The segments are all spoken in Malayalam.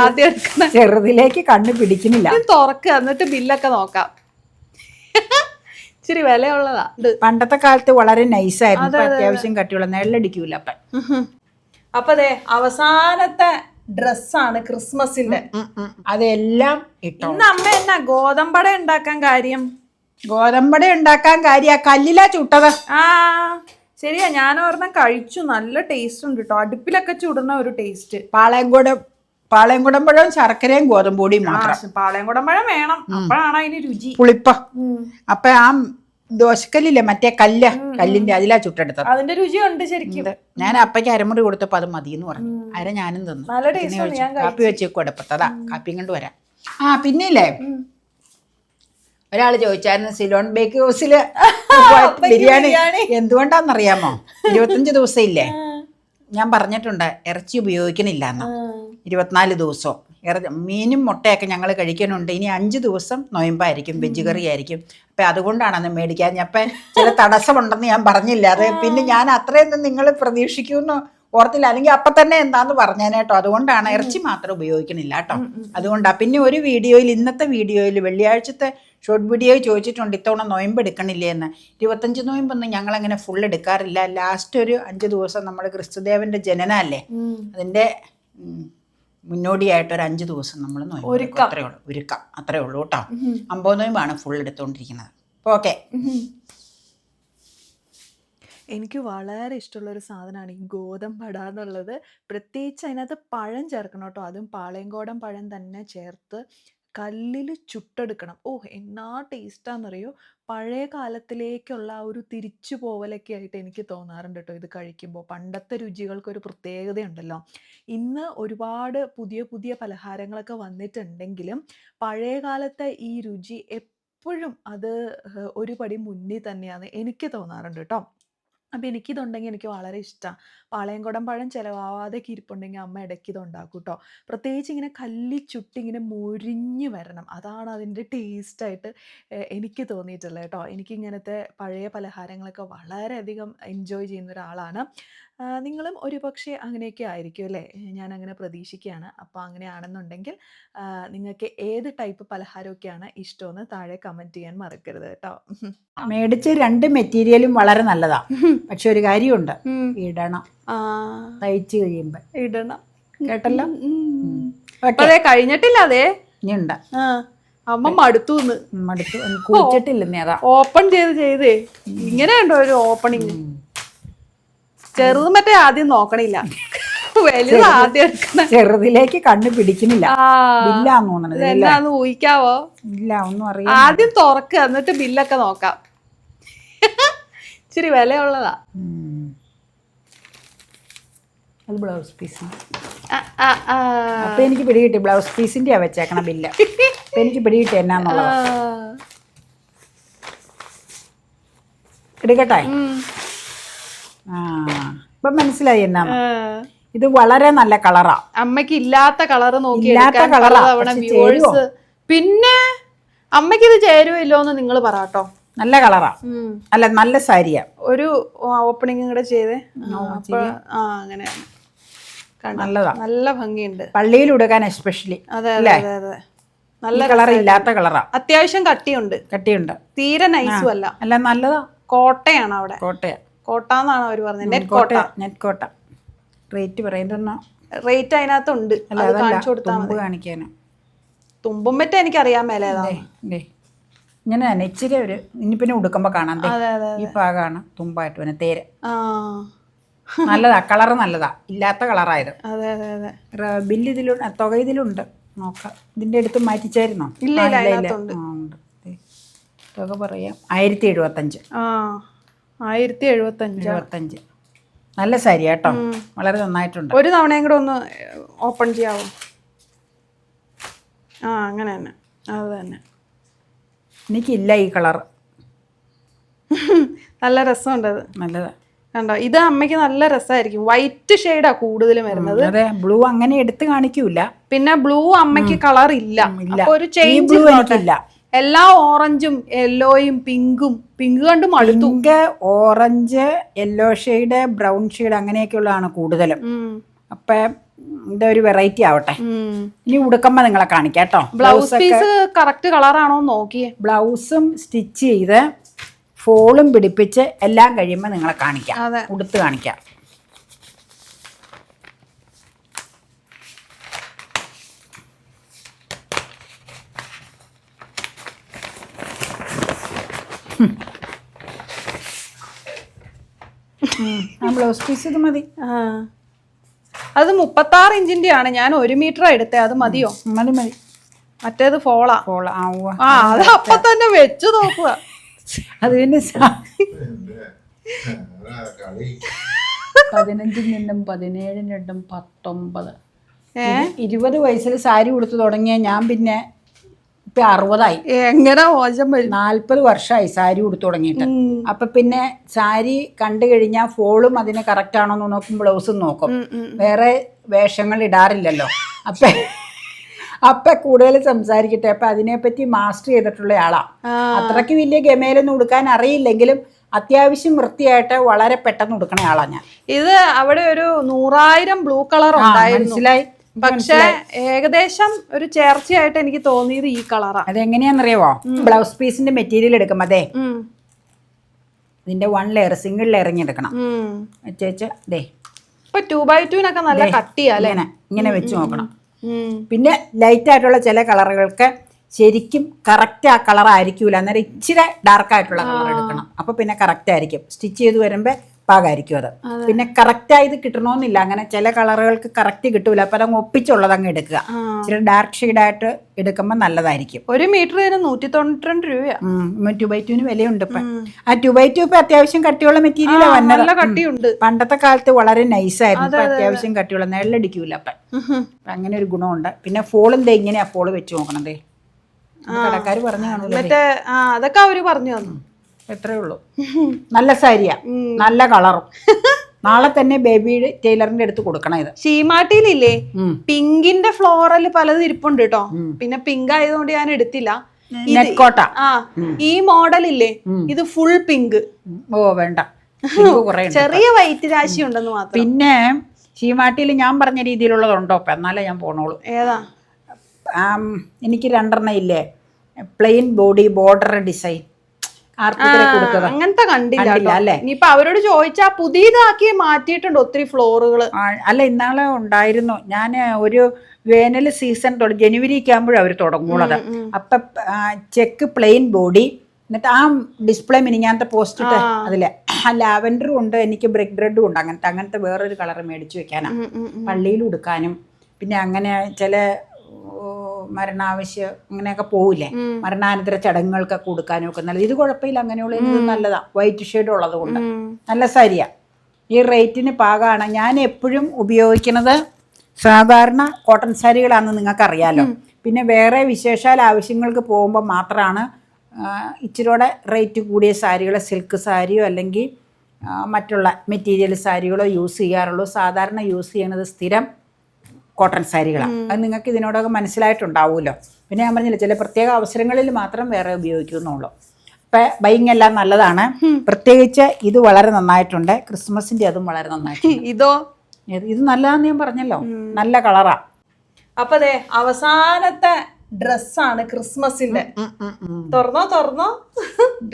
ആദ്യം എടുക്കണം ചെറുതിലേക്ക് കണ്ണ് പിടിക്കുന്നില്ല. തുറക്കുക എന്നിട്ട് ബില്ലൊക്കെ നോക്കാം. ഇച്ചിരി വിലയുള്ളതാ. പണ്ടത്തെ കാലത്ത് വളരെ നൈസായിരുന്നു ഇപ്പൊ അത്യാവശ്യം കട്ടിയുള്ള നെല്ലടിക്കൂല അപ്പൻ. അപ്പൊ അതെ അവസാനത്തെ ഡ്രസ്സാണ് ക്രിസ്മസിന്റെ. അതെല്ലാം ഇന്ന് അമ്മ എന്നാ ഗോതമ്പട ഉണ്ടാക്കാൻ കാര്യം? ഗോതമ്പട ഉണ്ടാക്കാൻ കാര്യ കല്ലിലാ ചുട്ടത്. ആ ശരിയാ. ഞാൻ ഒരെണ്ണം കഴിച്ചു. നല്ല ടേസ്റ്റ് ഉണ്ട് കേട്ടോ അടുപ്പിലൊക്കെ ചുടുന്ന ഒരു ടേസ്റ്റ് പാളയംകുടം പാളയംകുടമ്പഴവും ശർക്കരയും ഗോതമ്പൊടിയും മാത്രം. പാളയം കുടമ്പഴം വേണം. അപ്പോഴാണ് അതിന് രുചി. പുളിപ്പ. അപ്പൊ ആ ദോശക്കല്ലില്ലേ മറ്റേ കല്ല് കല്ലിന്റെ അതിലാ ചുട്ടെടുത്തത്. അതിന്റെ രുചി ഉണ്ട്. ശരിക്കും ഞാൻ അപ്പയ്ക്ക് അരമുറി കൊടുത്തപ്പോ അത് മതി എന്ന് പറഞ്ഞു അര ഞാനും തന്നു. കാപ്പി വെച്ചേക്കും അടുപ്പത്തതാ കാപ്പിയും കൊണ്ട് വരാം. ആ പിന്നില്ലേ? ഒരാൾ ചോദിച്ചായിരുന്നു സിലോൺ ബേക്ക് ഹൗസിൽ ബിരിയാണി ബിരിയാണി. എന്തുകൊണ്ടാന്നറിയാമോ ഇരുപത്തഞ്ച് ദിവസം ഇല്ലേ ഞാൻ പറഞ്ഞിട്ടുണ്ട് ഇറച്ചി ഉപയോഗിക്കണില്ല എന്ന്. ഇരുപത്തിനാല് ദിവസവും. ഇറ മീനും മുട്ടയൊക്കെ ഞങ്ങൾ കഴിക്കാനുണ്ട് ഇനി അഞ്ച് ദിവസം നോയമ്പായിരിക്കും വെജ് കറി ആയിരിക്കും അപ്പം അതുകൊണ്ടാണ് അന്ന് മേടിക്കാൻ. അപ്പം ചില തടസ്സമുണ്ടെന്ന് ഞാൻ പറഞ്ഞില്ല. അത് പിന്നെ ഞാൻ അത്രയൊന്നും നിങ്ങൾ പ്രതീക്ഷിക്കുമെന്ന് ഓർത്തില്ല. അല്ലെങ്കിൽ അപ്പം തന്നെ എന്താന്ന് പറഞ്ഞേനേട്ടോ അതുകൊണ്ടാണ് ഇറച്ചി മാത്രം ഉപയോഗിക്കണില്ല കേട്ടോ. അതുകൊണ്ടാണ് പിന്നെ ഒരു വീഡിയോയിൽ ഇന്നത്തെ വീഡിയോയിൽ വെള്ളിയാഴ്ചത്തെ ഷോർട്ട് വീഡിയോ ചോദിച്ചിട്ടുണ്ട് ഇത്തവണ നോയമ്പ് എടുക്കണില്ലേ എന്ന്. ഇരുപത്തഞ്ച് ഞങ്ങൾ അങ്ങനെ ഫുൾ എടുക്കാറില്ല. ലാസ്റ്റ് ഒരു അഞ്ച് ദിവസം നമ്മൾ ക്രിസ്തുദേവന്റെ ജനനല്ലേ? അതിന്റെ ഉം, മുന്നോടിയായിട്ട് ഒരു അഞ്ച് ദിവസം നമ്മൾ ഒരുക്കം. അത്രേ ഉള്ളൂ. ഒരുക്കം. അത്രേ ഉള്ളൂ കേട്ടോ. അമ്പത് നോയമ്പാണ് ഫുൾ എടുത്തുകൊണ്ടിരിക്കുന്നത് ഓക്കെ എനിക്ക് വളരെ ഇഷ്ടമുള്ള ഒരു സാധനമാണ് ഈ ഗോതമ്പട എന്നുള്ളത്. പ്രത്യേകിച്ച് അതിനകത്ത് പഴം ചേർക്കണം കേട്ടോ. അതും പാളയംകോടൻ പഴം തന്നെ ചേർത്ത് കല്ലിൽ ചുട്ടെടുക്കണം. ഓ എന്നാ ടേസ്റ്റാന്നറിയോ? പഴയ കാലത്തിലേക്കുള്ള ആ ഒരു തിരിച്ചു പോവലൊക്കെ ആയിട്ട് എനിക്ക് തോന്നാറുണ്ട് കേട്ടോ ഇത് കഴിക്കുമ്പോൾ പണ്ടത്തെ രുചികൾക്കൊരു പ്രത്യേകതയുണ്ടല്ലോ. ഇന്ന് ഒരുപാട് പുതിയ പുതിയ പലഹാരങ്ങളൊക്കെ വന്നിട്ടുണ്ടെങ്കിലും പഴയ കാലത്തെ ഈ രുചി എപ്പോഴും അത് ഒരുപടി ഒരു പടി മുന്നിൽ തന്നെയാണ് എനിക്ക് തോന്നാറുണ്ട് കേട്ടോ അപ്പോൾ എനിക്കിതുണ്ടെങ്കിൽ എനിക്ക് വളരെ ഇഷ്ടമാണ് പാളയംകുടം പഴം ചിലവാതെ ഇരിപ്പുണ്ടെങ്കിൽ അമ്മ ഇടയ്ക്ക് ഇത് ഉണ്ടാക്കും കേട്ടോ പ്രത്യേകിച്ച് ഇങ്ങനെ കല്ലി ചുട്ടി ഇങ്ങനെ മൊരിഞ്ഞ് വരണം. അതാണ് അതിന്റെ ടേസ്റ്റായിട്ട് എനിക്ക് തോന്നിയിട്ടുള്ളത് കേട്ടോ. എനിക്കിങ്ങനത്തെ പഴയ പലഹാരങ്ങളൊക്കെ വളരെയധികം എൻജോയ് ചെയ്യുന്ന ഒരാളാണ്. ആ, നിങ്ങളും ഒരു പക്ഷേ അങ്ങനെയൊക്കെ ആയിരിക്കും അല്ലേ? ഞാൻ അങ്ങനെ പ്രതീക്ഷിക്കുകയാണ്. അപ്പോൾ അങ്ങനെ ആണെന്നുണ്ടെങ്കിൽ നിങ്ങൾക്ക് ഏത് ടൈപ്പ് പലഹാരമൊക്കെയാണ് ഇഷ്ടമെന്ന് താഴെ കമന്റ് ചെയ്യാൻ മറക്കരുത് കേട്ടോ. മേടിച്ച് രണ്ട് മെറ്റീരിയലും വളരെ നല്ലതാ. പക്ഷെ ഒരു കാര്യമുണ്ട്. ഇടണം. ആ. തയ്ച്ച് കഴിയുമ്പോൾ ഇടണം. കേട്ടല്ലോ? ഓക്കെ. അതെ കഴിഞ്ഞിട്ടില്ല അതെ ആ. അമ്മ മടുത്തൂന്ന്. മടുത്തു. കുഴിച്ചിട്ടില്ല ഓപ്പൺ ചെയ്ത് ചെയ്തേ. ഇങ്ങനെ ഉണ്ടോ ഒരു ഓപ്പണിങ്? ചെറുത് മറ്റേ ആദ്യം നോക്കണില്ല. വലുത് ആദ്യം എടുക്കണം. ചെറുതിലേക്ക് കണ്ണ് പിടിക്കുന്നില്ല. ബില്ലാന്ന് തോന്നണത് ഇതെന്നാന്ന് ഊഹിക്കാവോ? ഇല്ല ഒന്നും അറിയാം ആദ്യം തുറക്കുക എന്നിട്ട് ബില്ലൊക്കെ നോക്കാം. ഇച്ചിരി വിലയുള്ളതാ. അത് ബ്ലൗസ് പീസ്. അപ്പൊ എനിക്ക് പിടികിട്ടി. ബ്ലൗസ് പീസിന്റെയാ വെച്ചേക്കണ ബില്ല്. അപ്പൊ എനിക്ക് പിടികിട്ടി എന്നാന്നുള്ളത്. എടുക്കട്ടെ? ആ. ഇപ്പൊ മനസ്സിലായി എന്നാ ഇത് വളരെ നല്ല കളറാ. അമ്മയ്ക്ക് ഇല്ലാത്ത കളർ നോക്കി ഇല്ലാത്ത viewers- ചേരുവോ? പിന്നെ അമ്മയ്ക്ക് ഇത് ചേരുമില്ലോ എന്ന് നിങ്ങൾ പറട്ടോ നല്ല കളറാ. അല്ല നല്ല സാരിയാ. ഒരു ഓപ്പണിംഗ് കൂടെ ചെയ്തേ. ആ അങ്ങനെ. നല്ലതാ. നല്ല ഭംഗിയുണ്ട്. പള്ളിയിൽ ഉടുക്കാൻ എസ്പെഷ്യലി അതെ അതെ അതെ നല്ല കളർ ഇല്ലാത്ത കളറാ. അത്യാവശ്യം കട്ടിയുണ്ട്. കട്ടിയുണ്ട്. തീരെ നൈസും അല്ല. അല്ല നല്ലതാ. കോട്ടയാണ് അവിടെ. കോട്ടയാ എന്നാണ് അവർ പറഞ്ഞത്. നെറ്റ് കോട്ട കോട്ട നെറ്റ് കോട്ട. റേറ്റ് പറയുന്ന റേറ്റ് അതിനകത്തുണ്ട്. അത് കാണിച്ചു കൊടുത്താൽ മതി. കാണിക്കാന്. തുമ്പും മറ്റേ എനിക്കറിയാൻ മേലെ ഇങ്ങനെ ഇച്ചിരി ഒരു ഇനി പിന്നെ ഉടുക്കുമ്പോ കാണാം. ഈ ഭാഗമാണ് തുമ്പായിട്ട് പിന്നെ തേര്. ആ. നല്ലതാ കളർ നല്ലതാ. ഇല്ലാത്ത കളറായത്. അതെ അതെ അതെ. ബില്ല് ഇതിലുണ്ട് തുക ഇതിലുണ്ട്. നോക്കാം. ഇതിന്റെ അടുത്ത് മാറ്റിച്ചായിരുന്നോ? ഇല്ല, ഇല്ല. തുക പറയാം. ആയിരത്തി എഴുപത്തഞ്ച്. ആ. ആയിരത്തി എഴുപത്തഞ്ച്. എഴുപത്തഞ്ച് നല്ല സാരി കേട്ടോ. വളരെ നന്നായിട്ടുണ്ട്. ഒരു തവണയും കൂടെ ഒന്ന് ഓപ്പൺ ചെയ്യാവോ? ആ അങ്ങനെ തന്നെ. അത് തന്നെ. എനിക്കില്ല ഈ കളർ നല്ല രസമുണ്ട് അത്. നല്ലതാ. കണ്ടോ? ഇത് അമ്മയ്ക്ക് നല്ല രസമായിരിക്കും. വൈറ്റ് ഷെയ്ഡാ കൂടുതലും വരുന്നത്. അതെ. ബ്ലൂ അങ്ങനെ എടുത്ത് കാണിക്കൂല. പിന്നെ ബ്ലൂ അമ്മയ്ക്ക് കളർ ഇല്ല. ഇല്ല ഒരു ചേഞ്ച് എനിക്കില്ല. എല്ലാ ഓറഞ്ചും യെല്ലോയും പിങ്കും പിങ്ക് കണ്ട് മടുത്തു pink orange yellow shade brown shade അങ്ങനെയൊക്കെയുള്ളതാണ് കൂടുതലും. അപ്പൊ ഇതൊരു വെറൈറ്റി ആവട്ടെ. ഇനി ഉടുക്കമ്മ നിങ്ങളെ കാണിക്കാം കേട്ടോ. ബ്ലൗസ് പീസ് കറക്റ്റ് കളറാണോ നോക്കിയേ. ബ്ലൗസും സ്റ്റിച്ച് ചെയ്ത് ഫോളും പിടിപ്പിച്ച് എല്ലാം കഴിയുമ്പോൾ നിങ്ങളെ കാണിക്കാം. ഉടുത്ത് കാണിക്കാം. ആ ബ്ലൗസ് പീസ് ഇത് മതി. ആ. മുപ്പത്തി ആറ് ഇഞ്ചിന്റെ ആണ് ഞാൻ ഒരു മീറ്റർ എടുത്തേ. അത് മതിയോ? മതി മതി. മറ്റേത് ഫോളാ. ഫോള. ആ അത് അപ്പൊ തന്നെ വെച്ചു നോക്കുക അത് പിന്നെ പതിനഞ്ചും രണ്ടും പതിനേഴും നിന്നും പതിനേഴിൽ നിന്നും പത്തൊമ്പത്. ഏഹ് ഇരുപത് വയസ്സിൽ സാരി കൊടുത്തു തുടങ്ങിയ ഞാൻ പിന്നെ ഇപ്പൊ അറുപതായി. എങ്ങനെ മോശം വരും? നാൽപ്പത് വർഷമായി സാരി ഉടുത്തു തുടങ്ങിയിട്ട്. അപ്പൊ പിന്നെ സാരി കണ്ടു കഴിഞ്ഞാൽ ഫോളും അതിന് കറക്റ്റ് ആണോ എന്ന് നോക്കും ബ്ലൗസും നോക്കും. വേറെ വേഷങ്ങൾ ഇടാറില്ലല്ലോ. അപ്പൊ അപ്പൊ കൂടുതൽ സംസാരിക്കട്ടെ. അപ്പൊ അതിനെപ്പറ്റി മാസ്റ്റർ ചെയ്തിട്ടുള്ള ആളാ. അത്രയ്ക്ക് വലിയ ഗമയിലൊന്നും ഉടുക്കാൻ അറിയില്ലെങ്കിലും അത്യാവശ്യം വൃത്തിയായിട്ട് വളരെ പെട്ടെന്ന് ഉടുക്കണ ആളാ ഞാൻ. ഇത് അവിടെ ഒരു നൂറായിരം ബ്ലൂ കളർ ഉണ്ടായിരുന്നു. മനസ്സിലായി. പക്ഷെ ഏകദേശം ഒരു ചേർച്ചയായിട്ട് എനിക്ക് തോന്നിയത് ഈ കളറാണ് അതെങ്ങനെയാണെന്നറിയാവോ? ബ്ലൗസ് പീസിന്റെ മെറ്റീരിയൽ എടുക്കും അതെ ഇതിന്റെ വൺ ലെയർ സിംഗിൾ ലെയർ എടുക്കണം. ഉം. ദേ. ഇപ്പൊ ടു ബൈ ടുവിനൊക്കെ നല്ല കട്ടിയാ അല്ലേ? ഇങ്ങനെ ഇങ്ങനെ വെച്ച് നോക്കണം. പിന്നെ ലൈറ്റ് ആയിട്ടുള്ള ചില കളറുകൾക്ക് ശരിക്കും കറക്റ്റ് ആ കളർ ആയിരിക്കൂല അന്നേരം ഇച്ചിരി ഡാർക്ക് ആയിട്ടുള്ള കളർ എടുക്കണം. അപ്പൊ പിന്നെ കറക്റ്റ് ആയിരിക്കും. സ്റ്റിച്ച് ചെയ്ത് വരുമ്പോ പാകായിരിക്കും അത്. പിന്നെ കറക്റ്റ് ആയത് കിട്ടണമെന്നില്ല അങ്ങനെ ചില കളറുകൾക്ക് കറക്റ്റ് കിട്ടൂല. അപ്പൊ അതങ്ങ് ഒപ്പിച്ചുള്ളത് അങ്ങ് എടുക്കുക. ഇച്ചിരി ഡാർക്ക് ഷെയ്ഡായിട്ട് എടുക്കുമ്പോൾ നല്ലതായിരിക്കും. ഒരു മീറ്റർ തന്നെ നൂറ്റി തൊണ്ണൂറ്റി രണ്ട് രൂപ ടു ബൈ ടുവിന് വിലയുണ്ട് ഇപ്പൊ. ആ ടു ബൈ ടു ഇപ്പൊ അത്യാവശ്യം കട്ടിയുള്ള മെറ്റീരിയൽ നല്ല കട്ടിയുണ്ട്. പണ്ടത്തെ കാലത്ത് വളരെ നൈസായിരുന്നു ഇപ്പൊ അത്യാവശ്യം കട്ടിയുള്ള. നെല്ലടിക്കൂല അപ്പൊ അങ്ങനെ ഒരു ഗുണമുണ്ട്. പിന്നെ ഫോളും ദേ ഇങ്ങനെയാ ഫോൾ വെച്ച് നോക്കണതേ. കടക്കാർ പറഞ്ഞു ആ അതൊക്കെ അവർ പറഞ്ഞു തന്നു. എത്രേ ഉള്ളൂ? നല്ല സാരിയാ. നല്ല കളറും. നാളെ തന്നെ ബേബി ടൈലറിന്റെ അടുത്ത് കൊടുക്കണം ഇത്. ഷീമാട്ടിയിലില്ലേ. പിങ്കിന്റെ ഫ്ലോറൽ പലതും ഇരിപ്പുണ്ട് കേട്ടോ പിന്നെ പിങ്ക് ആയതുകൊണ്ട് ഞാൻ എടുത്തില്ല. നെറ്റ്കോട്ട നെറ്റ് കോട്ട ആ. ഈ മോഡൽ ഇല്ലേ ഇത് ഫുൾ പിങ്ക് ഓ വേണ്ട. ചെറിയ വൈറ്റ് രാശി ഉണ്ടെന്ന് മാത്രം. പിന്നെ ഷീമാട്ടിയിൽ ഞാൻ പറഞ്ഞ രീതിയിലുള്ളതുണ്ടോ? ഇപ്പം എന്നാലേ ഞാൻ പോണോളൂ. ഏതാ? എനിക്ക് രണ്ടെണ്ണം ഇല്ലേ? പ്ലെയിൻ ബോഡി ബോർഡർ ഡിസൈൻ അങ്ങനത്തെ കണ്ടില്ല. അല്ലേ? ഇനിയിപ്പൊ അവരോട് ചോദിച്ചാ പുതിയതാക്കി മാറ്റിയിട്ടുണ്ട് ഒത്തിരി ഫ്ലോറുകൾ അല്ല ഇന്നാളെ ഉണ്ടായിരുന്നു. ഞാൻ ഒരു വേനൽ സീസൺ തുടങ്ങി ജനുവരിക്ക് ആകുമ്പോഴും അവർ തുടങ്ങുള്ളത് അപ്പൊ ചെക്ക് പ്ലെയിൻ ബോഡി എന്നിട്ട് ആ ഡിസ്പ്ലേ മിനിങ്ങാത്ത പോസ്റ്റ് ഇട്ട് അതിലെ. ആ ലാവൻഡറും ഉണ്ട് എനിക്ക് ബ്രിക്ക് ബ്രെഡും ഉണ്ട്. അങ്ങനത്തെ അങ്ങനത്തെ വേറൊരു കളർ മേടിച്ചു ഉം. പള്ളിയിൽ ഉടുക്കാനും. പിന്നെ അങ്ങനെ ചില മരണാവശ്യം അങ്ങനെയൊക്കെ പോവില്ലേ? മരണാനന്തര ചടങ്ങുകൾക്കൊക്കെ കൊടുക്കാനൊക്കെ ഒക്കെ നല്ലത്. ഇത് കുഴപ്പമില്ല അങ്ങനെയുള്ള. ഇത് നല്ലതാ. വൈറ്റ് ഷെയ്ഡ് ഉള്ളത് കൊണ്ട് നല്ല സാരിയാ. ഈ റേറ്റിന് പാകമാണ് ഞാൻ എപ്പോഴും ഉപയോഗിക്കുന്നത് സാധാരണ കോട്ടൺ സാരികളാണെന്ന് നിങ്ങൾക്കറിയാലോ. പിന്നെ വേറെ വിശേഷാൽ ആവശ്യങ്ങൾക്ക് പോകുമ്പോൾ മാത്രമാണ് ഇച്ചിരിയോടെ റേറ്റ് കൂടിയ സാരികൾ സിൽക്ക് സാരിയോ അല്ലെങ്കിൽ മറ്റുള്ള മെറ്റീരിയൽ സാരികളോ യൂസ് ചെയ്യാറുള്ളൂ. സാധാരണ യൂസ് ചെയ്യണത് സ്ഥിരം കോട്ടൺ സാരികളാണ് അത് നിങ്ങൾക്ക് ഇതിനോടൊക്കെ മനസ്സിലായിട്ടുണ്ടാവുമല്ലോ പിന്നെ ഞാൻ പറഞ്ഞില്ല ചില പ്രത്യേക അവസരങ്ങളിൽ മാത്രം വേറെ ഉപയോഗിക്കുന്നുള്ളൂ. അപ്പം ബൈങ് എല്ലാം നല്ലതാണ്. പ്രത്യേകിച്ച് ഇത് വളരെ നന്നായിട്ടുണ്ട്. ക്രിസ്മസിന്റെ അതും വളരെ നന്നായിട്ടുണ്ട്. ഇതോ? ഇത് നല്ലതാന്ന് ഞാൻ പറഞ്ഞല്ലോ. നല്ല കളറാ. അപ്പൊ അതെ അവസാനത്തെ ഡ്രസ്സാണ് ക്രിസ്മസിന്റെ. തുറന്നോ തുറന്നോ?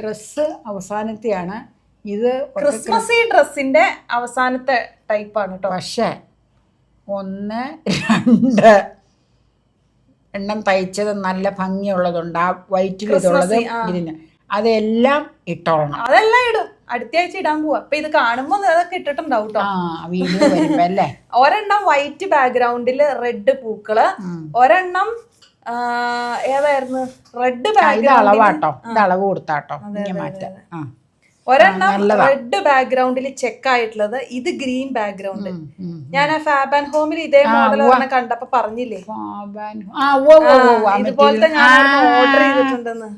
ഡ്രസ് അവസാനത്തെയാണ്. ഇത് ക്രിസ്മസ് ഈ ഡ്രസ്സിന്റെ അവസാനത്തെ ടൈപ്പാണ് കേട്ടോ പക്ഷേ ഒന്ന് രണ്ട്. എണ്ണം തയ്ച്ചത് നല്ല ഭംഗിയുള്ളതുണ്ട്. ആ വൈറ്റിൽ ഇതുള്ളത് ഇതിന്. അതെല്ലാം ഇട്ടോളണം അതെല്ലാം ഇടും. അടുത്ത ആഴ്ച ഇടാൻ പോവാ. അപ്പൊ ഇത് കാണുമ്പോ അതൊക്കെ ഇട്ടിട്ടുണ്ടാവും കേട്ടോ അല്ലേ? ഒരെണ്ണം വൈറ്റ് ബാക്ക്ഗ്രൗണ്ടിൽ റെഡ് പൂക്കൾ. ഒരെണ്ണം ഏതായിരുന്നു? റെഡ് ബാക്ക്ഗ്രൗണ്ട് അളവാട്ടോ. ഇത് അളവ് കൊടുത്താട്ടോ. മാറ്റാ. ഒരെണ്ണം റെഡ് ബാക്ക്ഗ്രൗണ്ടിൽ ചെക്ക് ആയിട്ടുള്ളത്. ഇത് ഗ്രീൻ ബാക്ക്ഗ്രൗണ്ട്. ഞാൻ ആ ഫാബ് ആൻഡ് ഹോമിൽ ഇതേ മോഡൽ ഒരെണ്ണം കണ്ടപ്പോ പറഞ്ഞില്ലേ. ഇതുപോലത്തെ ഞാൻ. ഓർഡർ ചെയ്തിട്ടുണ്ടെന്ന്.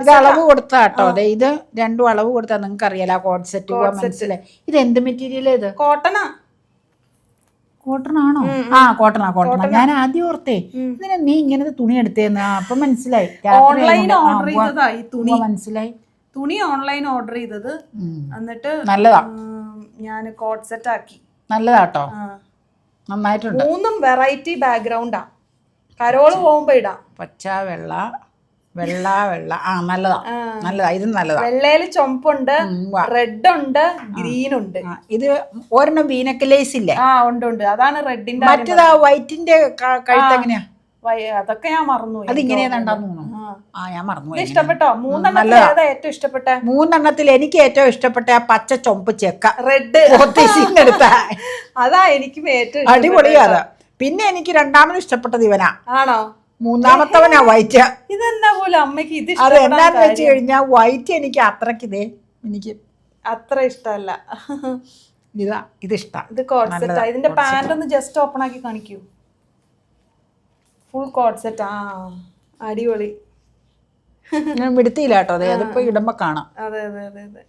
ഇത് അളവ് കൊടുത്താട്ടോ. ഇത് രണ്ടും അളവ് കൊടുത്താ നിങ്ങൾക്ക് അറിയാലോ കോഡ് സെറ്റ് മനസ്സിലായി. ഇത് എന്ത് മെറ്റീരിയൽ ഇത്? കോട്ടനാ കോട്ടൺ ആണോ? ആ കോട്ടണാ കോട്ടണ ഞാൻ ആദ്യം ഓർത്തേ ഇതിനെ നീ ഇങ്ങനത്തെ തുണി എടുത്തേന്ന്. ആ അപ്പൊ മനസ്സിലായി. ഓൺലൈൻ ഓർഡർ ചെയ്തതായി തുണി. മനസ്സിലായി. തുണി ഓൺലൈൻ ഓർഡർ ചെയ്തത്. എന്നിട്ട് നല്ലതാ. ഞാൻ കോട്ട് സെറ്റ് ആക്കി. നല്ലതാട്ടോ. ആ. നന്നായിട്ടുണ്ട്. മൂന്നും വെറൈറ്റി ബാക്ക്ഗ്രൗണ്ടാ കരോൾ പോകുമ്പോ ഇടാം. പച്ച വെള്ള വെള്ള വെള്ള. ആ നല്ലതാ. നല്ലതാ. ഇത് നല്ലതാ. വെള്ളയിൽ ചുമപ്പുണ്ട് റെഡ് ഉണ്ട് ഗ്രീൻ ഉണ്ട് ഇത് ഒരെണ്ണം വീനക്കലേസ് ഇല്ലേ? ആ ഉണ്ട് ഉണ്ട്. അതാണ് റെഡിന്റെ മറ്റേതാ വൈറ്റിന്റെ കഴുത്ത് എങ്ങനെയാ? അതൊക്കെ ഞാൻ മറന്നു അത് ഇങ്ങനെ ആ. ഞാൻ മറന്നു ഇഷ്ടപ്പെട്ടോ? മൂന്നെണ്ണത്തിൽ ഏറ്റവും ഇഷ്ടപ്പെട്ട? മൂന്നെണ്ണത്തിൽ എനിക്ക് ഏറ്റവും ഇഷ്ടപ്പെട്ട ആ പച്ച ചൊമ്പ് ചെക്ക. റെഡ്. എടുത്ത. അതാ എനിക്കും ഏറ്റവും അടിപൊളിയാ പിന്നെ എനിക്ക് രണ്ടാമത് ഇഷ്ടപ്പെട്ടത് ഇവനാ. ആണോ? മൂന്നാമത്തവനാ വൈറ്റ്. ഇതെന്നാ പോലെ അമ്മയ്ക്ക് ഇത് അത് എന്താന്ന് വെച്ച്? കഴിഞ്ഞാൽ വൈറ്റ് എനിക്ക് അത്രയ്ക്ക് ഇതേ എനിക്ക് അത്ര ഇഷ്ടമല്ല. ഇതാ ഇതിഷ്ടാ. ഇത് കോഡ് ഇത് സെറ്റാ ഇതിന്റെ പാന്റ് ഒന്ന് ജസ്റ്റ് ഓപ്പൺ ആക്കി കാണിക്കൂ. Full code set. ആ അടിപൊളി. ഞാൻ വിടുത്തിയില്ല കേട്ടോ അതെ അതിപ്പോ ഇടുമ്പോ കാണാം. അതെ അതെ അതെ അതെ.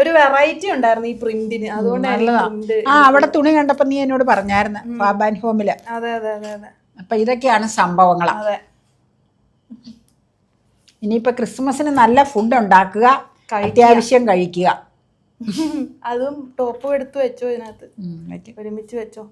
ഒരു വെറൈറ്റി ഉണ്ടായിരുന്നു ഈ പ്രിന്റിന് അതുകൊണ്ടാണ് നല്ലതാ. ആ അവിടെ തുണി കണ്ടപ്പോ നീ എന്നോട് പറഞ്ഞായിരുന്നു ഫാബാൻ ഹോമിൽ. അതെ അതെ അതെ അതെ. അപ്പൊ ഇതൊക്കെയാണ് സംഭവങ്ങൾ അതെ. ഇനിയിപ്പോ ക്രിസ്മസിന് നല്ല ഫുഡ് ഉണ്ടാക്കുക. അത്യാവശ്യം കഴിക്കുക. അതും ടോപ്പും എടുത്ത് വെച്ചോ ഇതിനകത്ത്. ഒരുമിച്ച് വെച്ചോ.